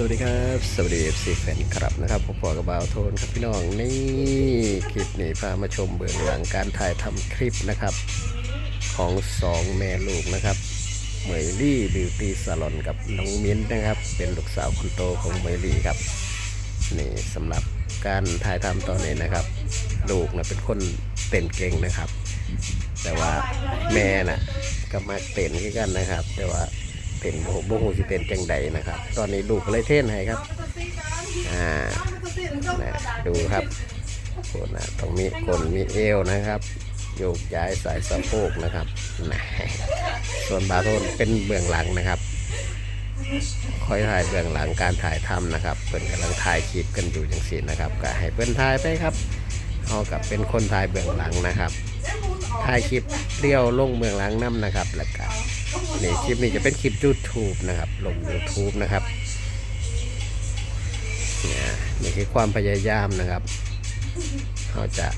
สวัสดีครับ สวัสดีเอฟซีแฟนครับนะครับผมปอกับบาวโทนครับพี่น้องนี่คลิปนี้พามาชมเบื้องหลังการถ่ายทำคลิปนะครับ ของสองแม่ลูกนะครับเหมยลี่บิวตี้ซาลอนกับน้องมิ้นท์นะครับ เป็นลูกสาวคนโตของเหมยลี่ครับนี่สำหรับการถ่ายทำตอนนี้นะครับ ลูกนะเป็นคนเต้นเก่งนะครับ แต่ว่าแม่น่ะก็มาเต้นคือกันนะครับ แต่ว่า เต้นโอ้โหบ่ฮู้สิเต้นจังใดนะครับ ตอนนี้ลูกก็เลยเท่นให้ครับอ่านะดูครับคนนะต้องมีคนมีเอวนะครับโยกย้ายสายสะโพกนะครับนะส่วนบาโทนเป็นเบื้องหลังนะครับคอยถ่ายเบื้องหลังการถ่ายทำนะครับเพิ่นกำลังถ่ายคลิปกันอยู่จังสีนะครับก็ให้เพิ่นถ่ายไปครับเอากับเป็นคนถ่ายเบื้องหลังนะครับถ่ายคลิปเรียวลงเมืองหล้างน้ำนะครับแล้วก็ นี่คลิปนี้จะเป็นคลิป YouTube นะครับลง YouTube นะครับเนี่ยนี่คือความพยายามนะครับเขาจะ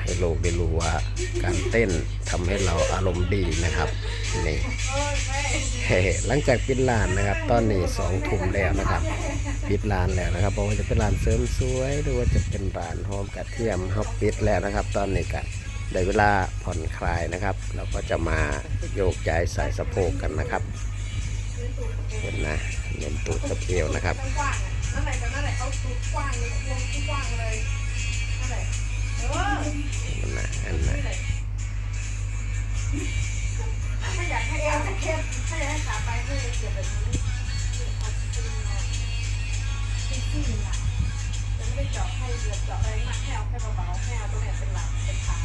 ให้โลกได้รู้ว่าการเต้นทำให้เราอารมณ์ดีนะครับนี่หลังจากปิดร้านนะครับ ตอนนี้สองทุ่มแล้วนะครับปิดร้านแล้วนะครับเพราะว่าจะเป็นร้านเสริมสวยหรือว่าจะเป็นร้านหอมกระเทียมเขาปิดแล้วนะครับ ตอนนี้กัน ได้เวลาผ่อนคลายนะครับ เราก็จะมาโยกย้ายสายสะโพกกันนะครับเห็นนะเน้นตูดกับเอวนะครับนั่นแหละนั่นแหละเขาตูดกว้างเลยวงกว้างเลยนั่นแหละเออเห็นนะอันนะถ้าอยากให้เอวจะเข้มถ้าอยากให้ขาไปให้เอียแบบนี้เป็นซี่นะจะไม่ได้เจาะให้เดือดเจาะอะไรมากให้เอาแค่เบาๆให้เอาตรงไหนเป็นหลักเป็นฐาน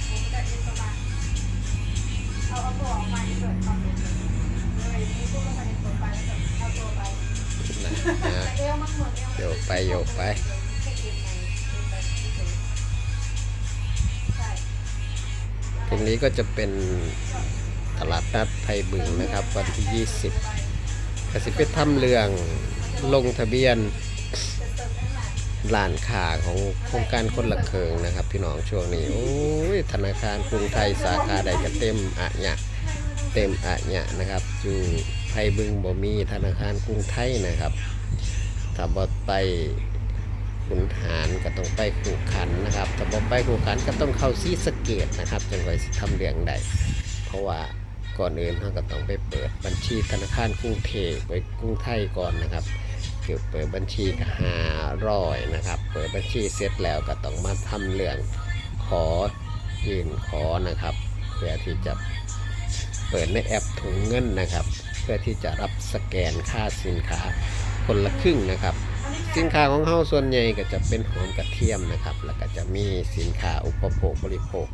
เองเป็นแบบขาดันเนื้อให้มันเป็นที่เลยมุดแค่เอาอยๆแม่ทำไมมุดไว้มุดอย่างนี้มุดเอออย่างนี้เด้ไปเรียนเลยหมุนหมุนหมุนอยู่หมุนแต่เอ็นประมาณเอาเอาตัวออกมาที่เกิดความเร็วเลยเลยนี่พวนไปแล้วก็เอาตัวไปโยกไปโยกไปแค่เอ็นไงเอ็นไปเฉยๆใช่ตรงนี้ก็จะเป็นตลาดนัดไทยบึงนะครับ วันที่ 20กสิเป็นทำเรืองลงทะเบียน ร้านค้าของโครงการคนละเคิงนะครับ พี่น้องช่วงนี้โอ้ยธนาคารกรุงไทยสาขาใดก็เต็มอะเนี่ยเต็มอะเนี่ยนะครับอยู่ไทยบึงบ่มีธนาคารกรุงไทยนะครับถ้าบ่ไปขุนหารก็ต้องไปขู่ขันนะครับถ้าบ่ไปขู่ขันก็ต้องเข้าซีสเกตนะครับจังไว้ทำเรื่องใดเพราะว่าก่อนอื่นเราก็ต้องไปเปิดบัญชีธนาคารกรุงเทพไว้กรุงไทยก่อนนะครับ คือเปิดบัญชีก็หาร้อยนะครับ เปิดบัญชีเสร็จแล้วก็ต้องมาทำเรื่องขอยื่นขอนะครับ เพื่อที่จะเปิดในแอปถุงเงินนะครับ เพื่อที่จะรับสแกนค่าสินค้าคนละครึ่งนะครับ สินค้าของเขาส่วนใหญ่ก็จะเป็นหอมกระเทียมนะครับ แล้วก็จะมีสินค้าอุปโภคบริโภค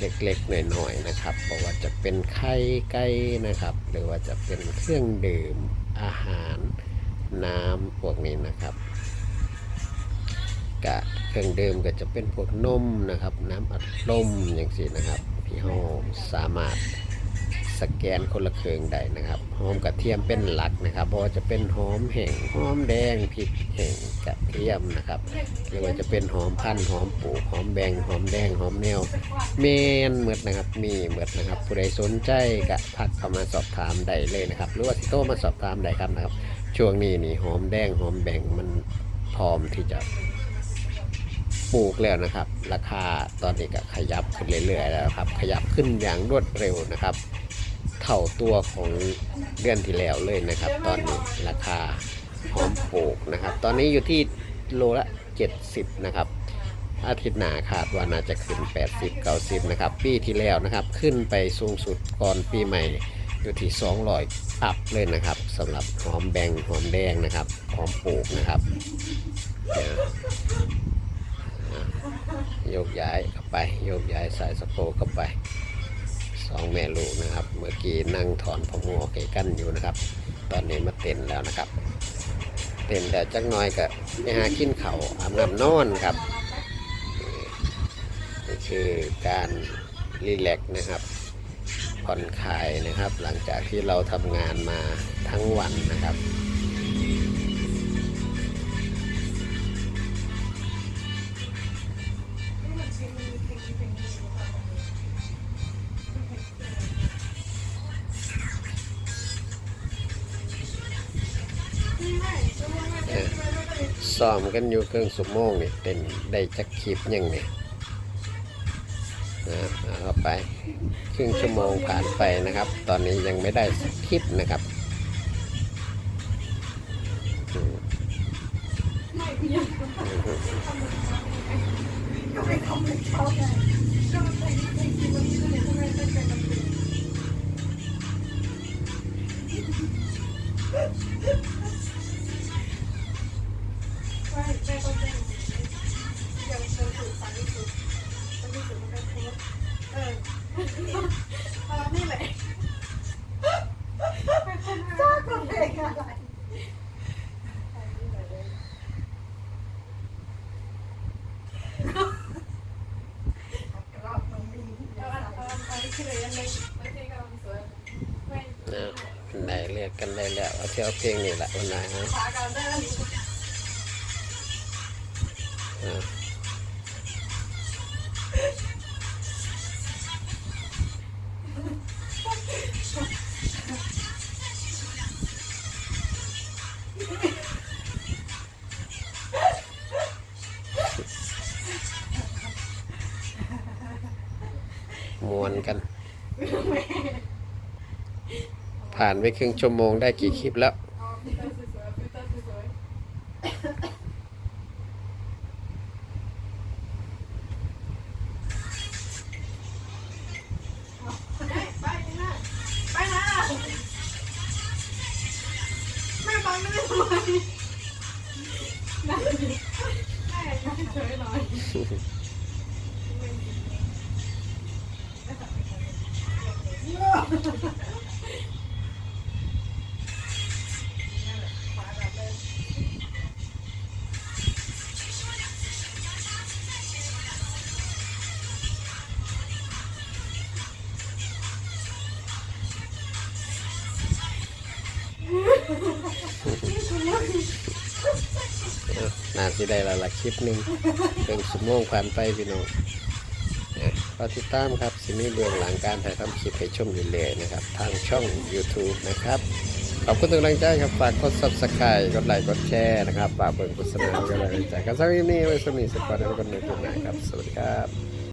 เล็กๆหน่อยๆนะครับเพราะว่าจะเป็นไข่ไก่นะครับ หรือว่าจะเป็นเครื่องดื่มอาหาร น้ำพวกนี้นะครับกะเครื่องดื่มก็จะเป็นพวกนมนะครับ น้ำอัดลมอย่างสินะครับที่เราสามารถสแกนคนละเครื่องได้นะครับหอมกระเทียมเป็นหลักนะครับเพราะว่าจะเป็นหอมแห้งหอมแดงพริกแห้งกระเทียมนะครับหรือว่าจะเป็นหอมพันหอมปูหอมแบงหอมแดงหอมแนวเมนเหมือดนะครับ มีเหมือดนะครับ ผู้ใดสนใจก็ทักเข้ามาสอบถามได้เลยนะครับ หรือว่าสิโทรมาสอบถามได้ครับนะครับ ช่วงนี้นี่หอมแดงหอมแบ่งมันพร้อมที่จะปลูกแล้วนะครับ ราคาตอนนี้ก็ขยับขึ้นเรื่อยๆแล้วครับ ขยับขึ้นอย่างรวดเร็วนะครับ เท่าตัวของเดือนที่แล้วเลยนะครับ ตอนนี้ราคาหอมปลูกนะครับ ตอนนี้อยู่ที่โลละ 70 นะครับ อาทิตย์หน้าคาดว่าน่าจะขึ้น 80 90 นะครับ ปีที่แล้วนะครับ ขึ้นไปสูงสุดก่อนปีใหม่ อยู่ที่200อัพเลยนะครับสำหรับหอมแบงหอมแดงนะครับหอมปลูกนะครับโยกย้ายเข้าไปโยกย้ายสายสะโพกเข้าไปสองแม่ลูกนะครับ เมื่อกี้นั่งถอนพะงอเกกันอยู่นะครับ ตอนนี้มาเต้นแล้วนะครับเล่นแต่จักหน้อยก็ไปหากินเขาอาบน้ำนอนครับนี่คือการรีแลกนะครับ ผ่อนคลายนะครับ หลังจากที่เราทำงานมาทั้งวันนะครับซ้อมกันอยู่เครื่องสมโมงนี่เป็นได้จักคลิปยังเนี่ย เอาไปครึ่งชั่วโมงผ่านไปนะครับ ตอนนี้ยังไม่ได้คลิปนะครับอืมก็ไปทำเป็นเขาไงก็มันเป็นจริงๆมันไม่ได้ทำไมเป็นเป็น ตอนนี้แหละจ้าก็เพลงอะไรเอาอันเอาอันเอาที่เหลือยังไงไม่ใช่กำลังสวยไม่นเรียกกันได้แล้วเอาเที่ยวเพลงนี่แหละวันไหนฮะ มวนกัน ผ่านไปครึ่งชั่วโมงได้กี่คลิปแล้ว น่าสิได้ละละคลิปหนึ่งเป็นสมงผ่านไปพี่น้องอะก็ติดตามครับสิมีเบื้องหลังการถ่ายทำคลิปให้ชมอยู่เลยนะครับ ทางช่อง YouTube นะครับ ขอบคุณทุกกำลังใจครับฝากกด subscribe กดไลค์กดแชร์นะครับฝากเบิ่งโฆษณาก็เลยจากกันสักนิดนี้ไว้สมีสปอร์ตให้ทุกคนในทุกหน้าครับ สวัสดีครับ